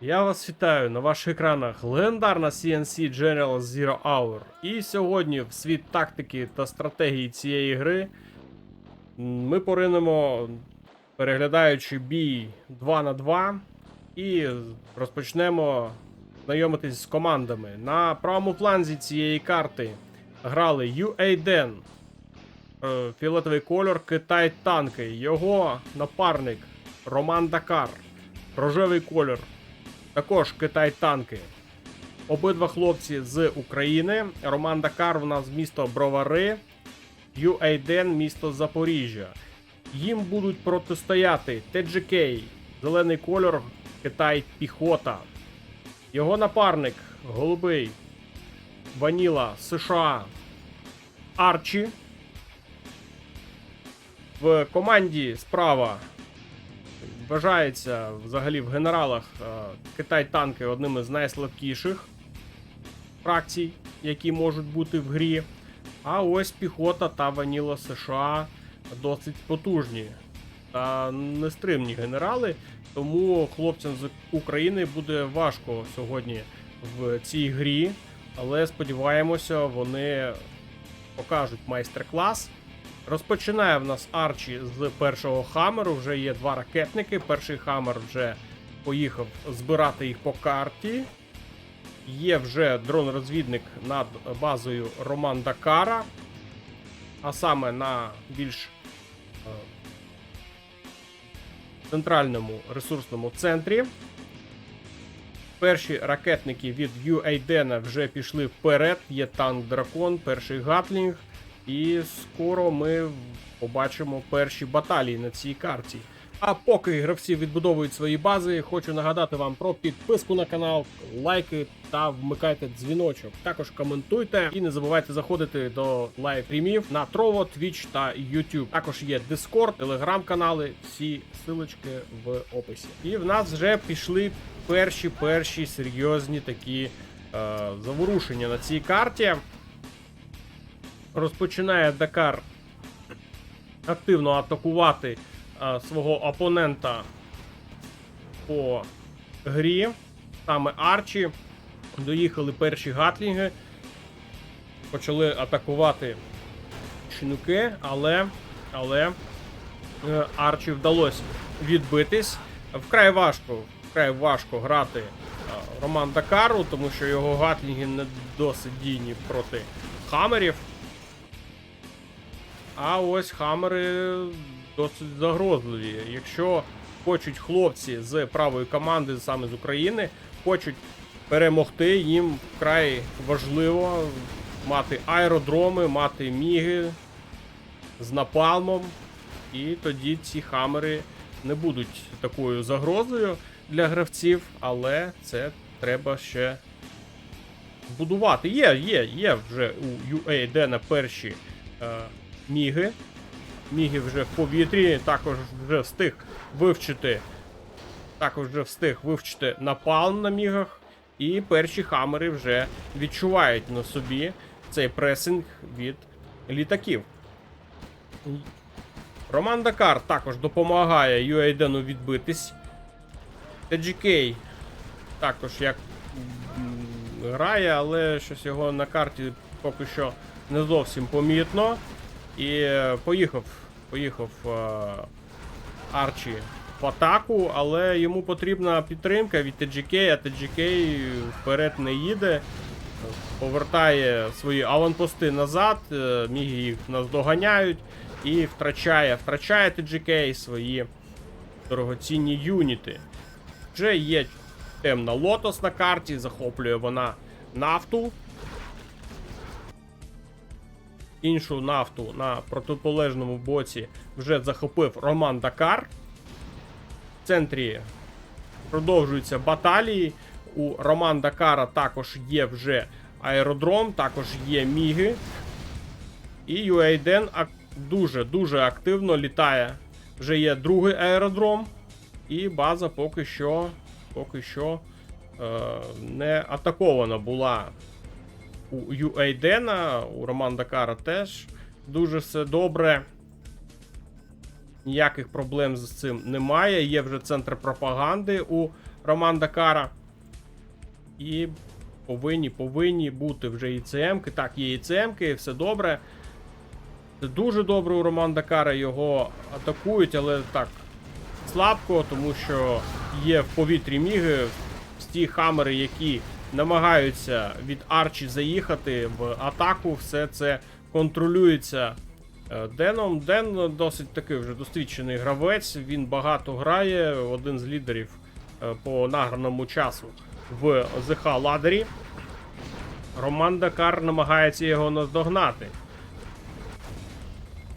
Я вас вітаю на ваших екранах легендарна CNC General Zero Hour. І сьогодні в світ тактики та стратегії цієї гри ми поринемо, переглядаючи бій 2 на 2 і розпочнемо знайомитись з командами. На правому фланзі цієї карти грали UADEN, е, фіолетовий кольор Китай танки, його напарник Роман Дакар, рожевий кольор також Китай танки. Обидва хлопці з України. Роман Дакар у нас місто Бровари, UADN місто Запоріжжя. Їм будуть протистояти TGK, зелений кольор, Китай піхота. Його напарник голубий Ваніла США Арчі. В команді справа вважається взагалі в генералах е, Китай танки одним із найслабкіших фракцій, які можуть бути в грі. А ось піхота та Ваніла США досить потужні та нестримні генерали. Тому хлопцям з України буде важко сьогодні в цій грі. Але сподіваємося, вони покажуть майстер-клас. Розпочинає в нас Арчі з першого хамеру. Вже є два ракетники. Перший хамер вже поїхав збирати їх по карті. Є вже дрон-розвідник над базою Роман Дакара. А саме на більш е, центральному ресурсному центрі. Перші ракетники від UADN вже пішли вперед. Є танк Дракон, перший Гатлінг. І скоро ми побачимо перші баталії на цій карті. А поки гравці відбудовують свої бази, хочу нагадати вам про підписку на канал, лайки та вмикайте дзвіночок. Також коментуйте і не забувайте заходити до лайв-стрімів на Trovo, Twitch та YouTube. Також є Discord, телеграм-канали, всі силочки в описі. І в нас вже пішли перші перші серйозні такі е, заворушення на цій карті. Розпочинає Дакар активно атакувати а, свого опонента по грі. Саме Арчі. Доїхали перші гатлінги. Почали атакувати чинуки, але, але е, Арчі вдалося відбитись. Вкрай важко, вкрай важко грати а, Роман Дакару, тому що його гатлінги не досить дійні проти хамерів. А ось хамери досить загрозливі. Якщо хочуть хлопці з правої команди, саме з України, хочуть перемогти, їм вкрай важливо мати аеродроми, мати міги з напалмом. І тоді ці хамери не будуть такою загрозою для гравців, але це треба ще збудувати. Є, є, є вже у UAD на перші е, міги. Міги вже в повітрі, також вже встиг вивчити. Також вже встиг вивчити напалм на мігах. І перші хамери вже відчувають на собі цей пресинг від літаків. Роман Дакар також допомагає UADN відбитись. TGK також як грає, але щось його на карті поки що не зовсім помітно. І поїхав, поїхав е, Арчі в атаку, але йому потрібна підтримка від TGK, а TGK вперед не їде. Повертає свої аванпости назад, е, міги їх наздоганяють і втрачає, втрачає TGK свої дорогоцінні юніти. Вже є темна лотос на карті, захоплює вона нафту. Іншу нафту на протиполежному боці вже захопив Роман Дакар. В центрі продовжуються баталії. У Роман Дакара також є вже аеродром, також є міги. І ак- дуже-дуже активно літає. Вже є другий аеродром. І база поки що, поки що е, не атакована була у UADN, у Роман Дакара теж дуже все добре. Ніяких проблем з цим немає. Є вже центр пропаганди у Роман Дакара. І повинні, повинні бути вже і ЦМки. Так, є і все добре. Це дуже добре у Роман Дакара. Його атакують, але так слабко, тому що є в повітрі міги. Ті хамери, які намагаються від Арчі заїхати в атаку, все це контролюється е, Деном. Ден досить такий вже досвідчений гравець. Він багато грає, один з лідерів е, по награному часу в ЗХ Ладері. Роман Дакар намагається його наздогнати.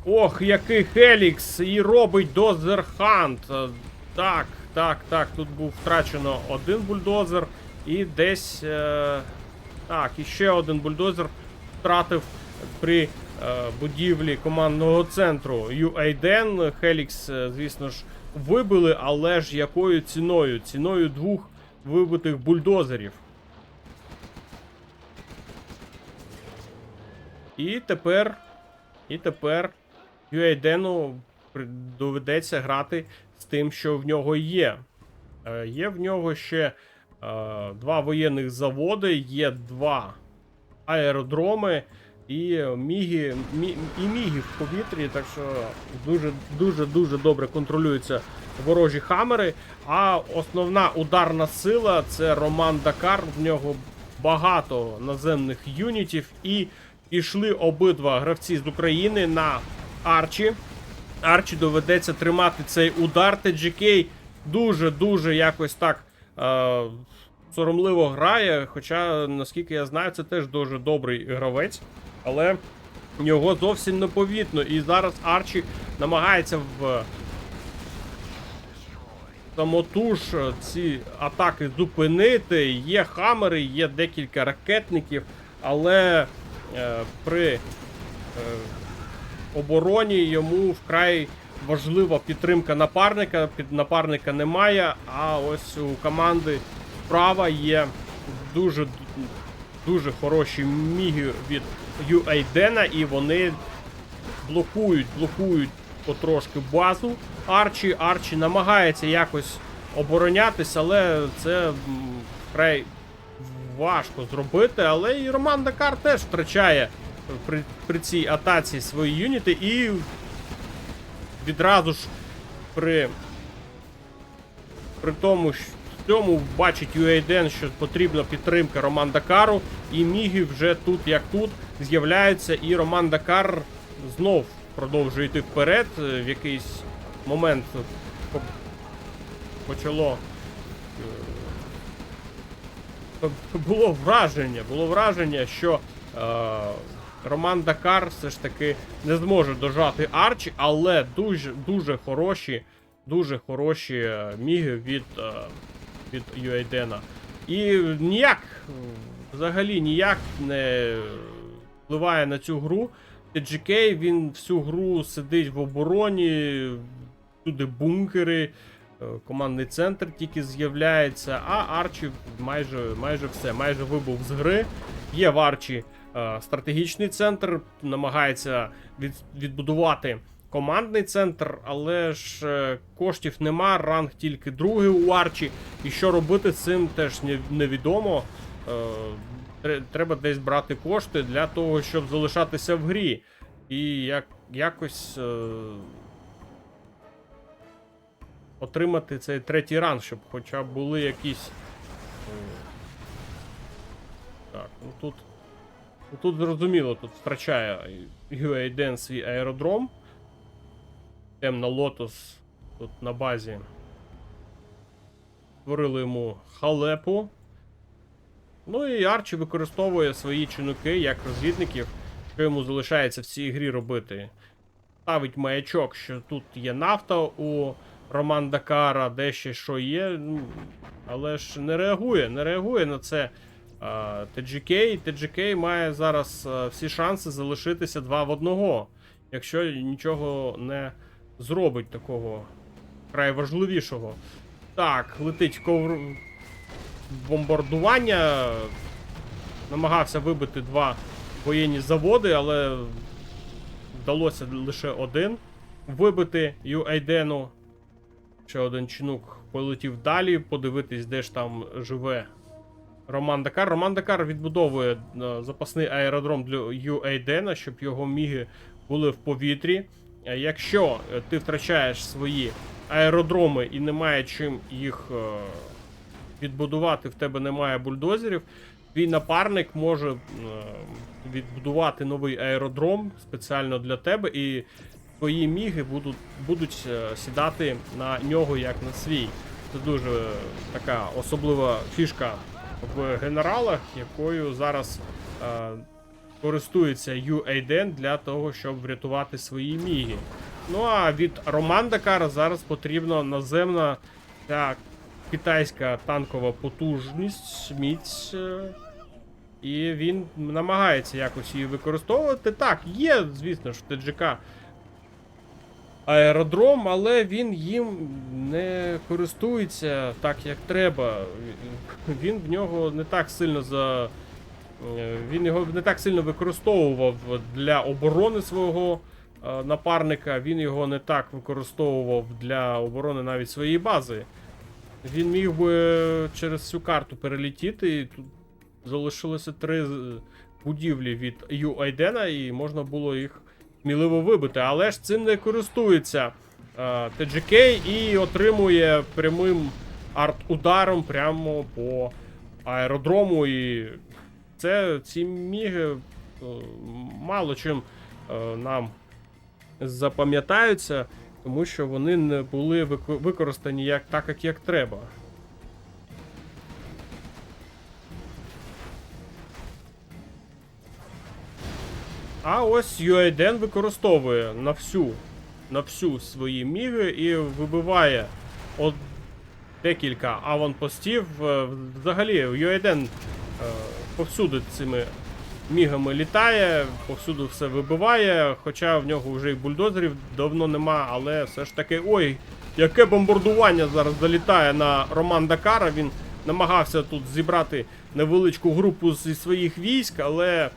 Ох, який Хелікс! І робить дозер Хант. Е, Так, так, так. Тут був втрачено один бульдозер. І десь. Е... Так, і ще один бульдозер втратив при е, будівлі командного центру UADN. Хелікс, е, звісно ж, вибили, але ж якою ціною? Ціною двох вибитих бульдозерів. І тепер. І тепер UADN доведеться грати з тим, що в нього є. Е, є в нього ще два воєнних заводи, є два аеродроми і міги, мі, і міги в повітрі, так що дуже дуже дуже добре контролюються ворожі хамери. А основна ударна сила це Роман Дакар. В нього багато наземних юнітів і пішли обидва гравці з України на Арчі. Арчі доведеться тримати цей удар. TGK дуже-дуже якось так е, соромливо грає. Хоча, наскільки я знаю, це теж дуже добрий гравець. Але його зовсім не повітно. І зараз Арчі намагається в самотуж ці атаки зупинити. Є хамери, є декілька ракетників, але е, при е, обороні йому вкрай важлива підтримка напарника. Під напарника немає. А ось у команди справа є дуже дуже хороші міги від UADN, і вони блокують, блокують потрошки базу Арчі. Арчі намагається якось оборонятись, але це вкрай важко зробити. Але і Роман Дакар теж втрачає при, при цій атаці свої юніти і відразу ж при, при тому ж цьому бачить UADN, що потрібна підтримка Роман Дакару, і Міги вже тут як тут з'являються, і Роман Дакар знов продовжує йти вперед. Е, В якийсь момент почало. е, Було враження, було враження, що е, Роман Дакар все ж таки не зможе дожати Арчі, але дуже дуже хороші, дуже хороші е, міги від, е, від UADN. І ніяк, взагалі ніяк не впливає на цю гру. TGK, він всю гру сидить в обороні, туди бункери, е, командний центр тільки з'являється, а Арчі майже, майже все, майже вибув з гри. Є в Арчі стратегічний центр, намагається від, відбудувати командний центр, але ж е, коштів нема, ранг тільки другий у Арчі. І що робити з цим теж невідомо. Е, Треба десь брати кошти для того, щоб залишатися в грі. І як, якось е, отримати цей третій ранг, щоб хоча б були якісь. е, Так, ну тут. Тут зрозуміло, тут втрачає UADN свій аеродром. Темна Лотос тут на базі. Створили йому халепу. Ну і Арчі використовує свої чинуки як розвідників, що йому залишається в цій грі робити. Ставить маячок, що тут є нафта у Роман Дакара, де ще що є. ну, Але ж не реагує, не реагує на це. TGK. TGK має зараз всі шанси залишитися 2 в 1, якщо нічого не зробить такого край важливішого. Так, летить ковр бомбардування. Намагався вибити два воєнні заводи, але вдалося лише один вибити UADN. Ще один чинук полетів далі, подивитись, де ж там живе Роман Дакар. Роман Дакар відбудовує е, запасний аеродром для UADN, щоб його міги були в повітрі. Е, Якщо е, ти втрачаєш свої аеродроми і немає чим їх відбудувати, в тебе немає бульдозерів, твій напарник може відбудувати новий аеродром спеціально для тебе, і твої міги будуть, будуть сідати на нього як на свій. Це дуже така особлива фішка в генералах, якою зараз е, користується UADN для того, щоб врятувати свої міги. Ну а від Роман Дакара зараз потрібна наземна ця китайська танкова потужність, міць. е, І він намагається якось її використовувати. Так, є, звісно ж, в ТДЖК аеродром, але він їм не користується так, як треба. Він в нього не так сильно за. е, Він його не так сильно використовував для оборони свого е, напарника. Він його не так використовував для оборони навіть своєї бази. Він міг би через всю карту перелетіти. І тут залишилося три будівлі від UADN, і можна було їх сміливо вибити. Але ж цим не користується е, TGK і отримує прямим арт-ударом прямо по аеродрому. І це ці міги е, мало чим е, нам запам'ятаються, тому що вони не були вико- використані як, так, як, як треба. А ось UADN використовує на всю, на всю свої міги і вибиває от декілька аванпостів. Е, Взагалі, UADN е, повсюди цими мігами літає, повсюди все вибиває, хоча в нього вже і бульдозерів давно нема, але все ж таки, ой, яке бомбардування зараз залітає на Роман Дакара. Він намагався тут зібрати невеличку групу зі своїх військ, але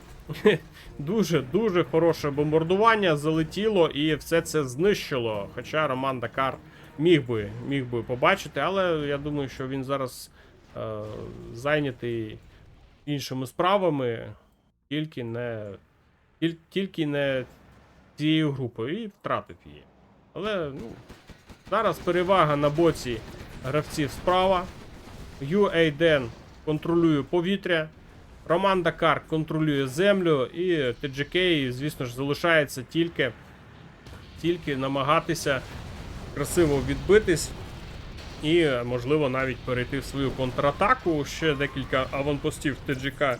дуже дуже хороше бомбардування залетіло і все це знищило. Хоча Роман Дакар міг би, міг би побачити, але я думаю, що він зараз е, зайнятий іншими справами, тільки не, тіль- тільки не цією групою і втратив її. Але ну, зараз перевага на боці гравців справа. UADN контролює повітря. Роман Дакар контролює землю, і TGK, звісно ж, залишається тільки, тільки намагатися красиво відбитись і, можливо, навіть перейти в свою контратаку. Ще декілька аванпостів TGK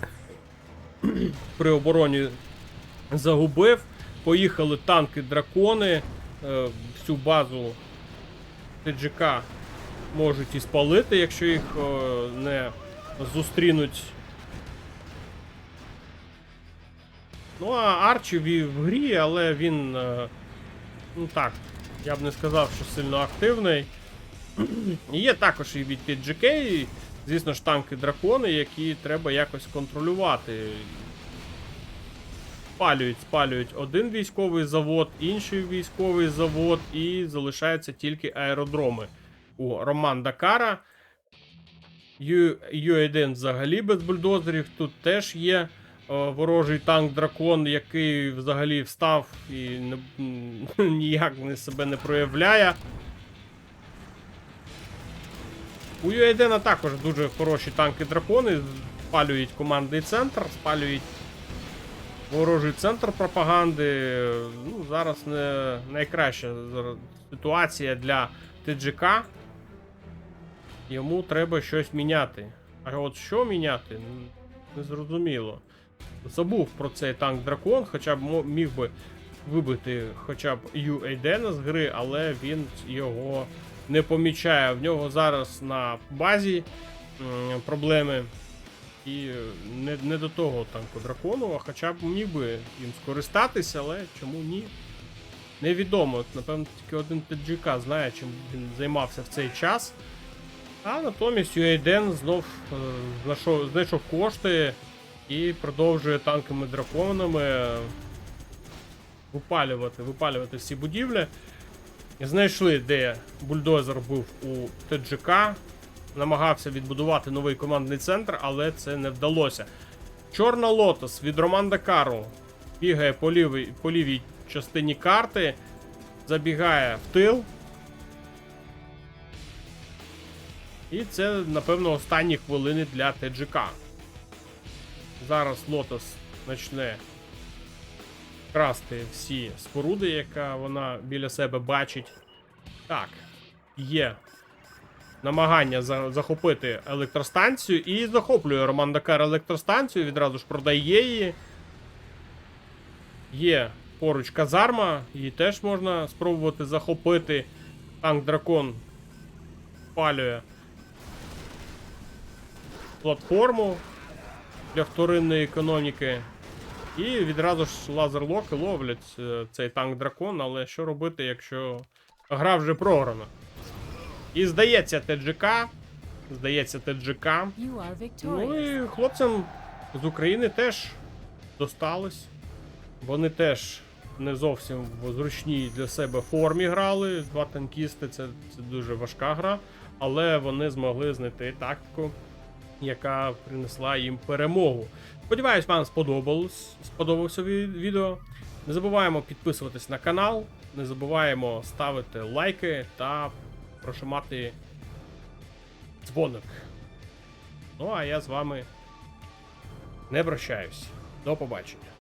при обороні загубив. Поїхали танки дракони. Е, Всю базу TGK можуть і спалити, якщо їх е, не зустрінуть Ну, а Арчі в грі, але він. е, Ну так, я б не сказав, що сильно активний. Є також і від TGK, звісно ж, танки дракони, які треба якось контролювати. Спалюють, спалюють один військовий завод, інший військовий завод, і залишаються тільки аеродроми. У Роман Дакара. Ю- U1 взагалі без бульдозерів. Тут теж є ворожий танк дракон, який взагалі встав і не, ніяк не себе не проявляє. У UADN також дуже хороші танки дракони. Спалюють командний центр, спалюють ворожий центр пропаганди. Ну, зараз не найкраща ситуація для ТДЖК. Йому треба щось міняти. А от що міняти? Незрозуміло. Забув про цей танк дракон, хоча б міг би вибити хоча б UADN з гри, але він його не помічає. В нього зараз на базі проблеми. І не, не до того танку дракону, а хоча б міг би їм скористатися, але чому ні? Невідомо. Напевно, тільки один TGK знає, чим він займався в цей час. А натомість UADN знов е, знайшов, знайшов кошти і продовжує танками драконами випалювати, випалювати всі будівлі. Знайшли, де бульдозер був у ТДЖК. Намагався відбудувати новий командний центр, але це не вдалося. Чорна Лотос від Роман Дакару бігає по лівій, по лівій частині карти, забігає в тил. І це, напевно, останні хвилини для ТДЖК. Зараз Лотос почне красти всі споруди, яка вона біля себе бачить. Так, є намагання за- захопити електростанцію і захоплює Роман Дакар електростанцію, відразу ж продає її. Є поруч казарма, її теж можна спробувати захопити. Танк Дракон палює платформу для вторинної економіки. І відразу ж лазерлоки ловлять е, цей танк дракон, але що робити, якщо гра вже програна? І здається, ТДЖК. Здається, ТДЖК. Ну і хлопцям з України теж досталось. Вони теж не зовсім в зручній для себе формі грали. Два танкісти це, це дуже важка гра, але вони змогли знайти тактику, яка принесла їм перемогу. Сподіваюсь, вам сподобалось, сподобався відео. Не забуваємо підписуватись на канал, не забуваємо ставити лайки та прошимати дзвоник. Ну а я з вами не прощаюсь. До побачення.